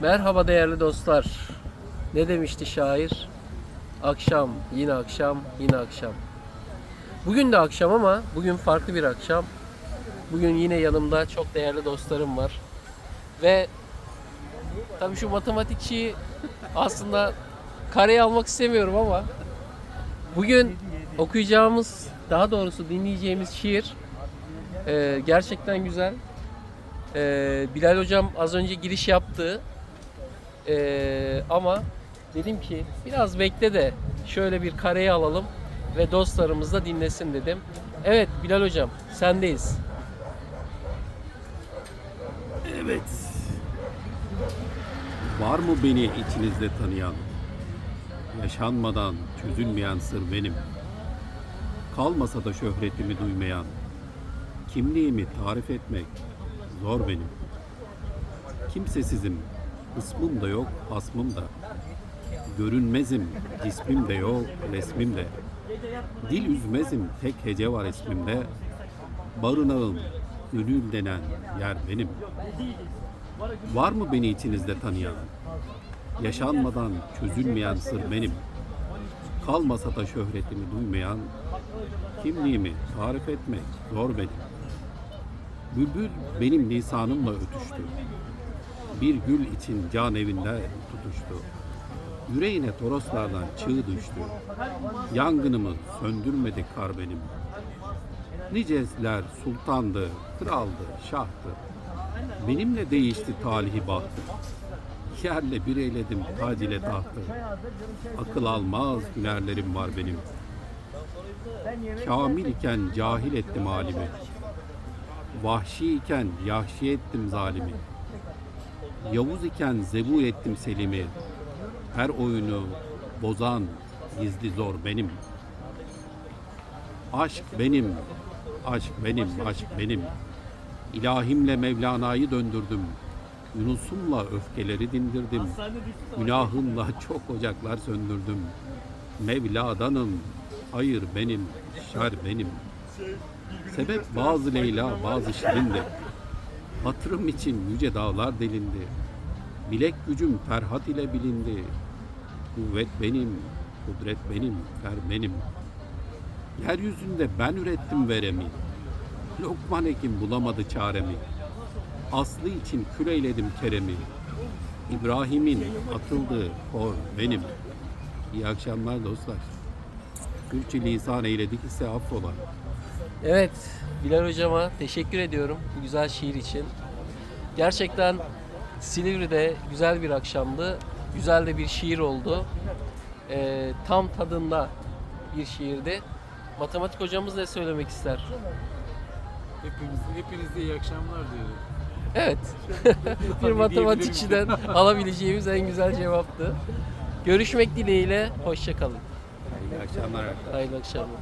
Merhaba değerli dostlar. Ne demişti şair? Akşam, yine akşam, yine akşam. Bugün de akşam ama bugün farklı bir akşam. Bugün yine yanımda çok değerli dostlarım var. Ve tabii şu matematikçiyi aslında kareye almak istemiyorum ama bugün okuyacağımız, daha doğrusu dinleyeceğimiz şiir e, gerçekten güzel. E, Bilal hocam az önce giriş yaptı. E, ama dedim ki biraz bekle de şöyle bir kareye alalım ve dostlarımız da dinlesin dedim. Evet Bilal hocam sendeyiz. Evet. Var mı beni içinizde tanıyan? Yaşanmadan çözülmeyen sır benim. Kalmasa da şöhretimi duymayan. Kimliğimi tarif etmek zor benim. Kimsesizim, ismim de yok, asmım da. Görünmezim, cismim de yok, resmim de. Dil üzmezim, tek hece var ismimde. Barınağım, gönül denen yer benim. Var mı beni içinizde tanıyan? Yaşanmadan çözülmeyen sır benim. Kalmasa da şöhretimi duymayan, kimliğimi tarif etmek zor benim. Bülbül benim lisanımla ötüştü. Bir gül için can evinde tutuştu. Yüreğine toroslardan çığ düştü. Yangınımı söndürmedi kar benim. Niceler sultandı, kraldı, şahtı. Benimle değişti talihi bahtı. Yerle bir eyledim tac ile tahtı. Akıl almaz hünerlerim var benim. Kamil iken cahil ettim halimi. Vahşi iken yahşi ettim zalimi. Yavuz iken zebu ettim selimi. Her oyunu bozan gizli zor benim. Aşk benim, aşk benim, aşk benim. İlahimle Mevlana'yı döndürdüm. Yunus'umla öfkeleri dindirdim. Günahımla çok ocaklar söndürdüm. Mevla'danım, hayır benim, şer benim. Sebep bazı Leyla, bazı Şirin'di. Hatırım için yüce dağlar delindi. Bilek gücüm Ferhat ile bilindi. Kuvvet benim, kudret benim, fer benim. Yeryüzünde ben ürettim veremi. Lokman Hekim bulamadı çaremi. Aslı için küreyledim keremi. İbrahim'in atıldığı kor benim. İyi akşamlar dostlar. Türkçe lisan eyledik ise affola. Evet, Bilal hocama teşekkür ediyorum bu güzel şiir için. Gerçekten Silivri'de güzel bir akşamdı. Güzel de bir şiir oldu. Ee, tam tadında bir şiirdi. Matematik hocamız ne söylemek ister? Hepiniz, hepinize iyi akşamlar diyorum. Evet. bir matematikçiden alabileceğimiz en güzel cevaptı. Görüşmek dileğiyle. Hoşçakalın. İyi akşamlar. Hayırlı akşamlar.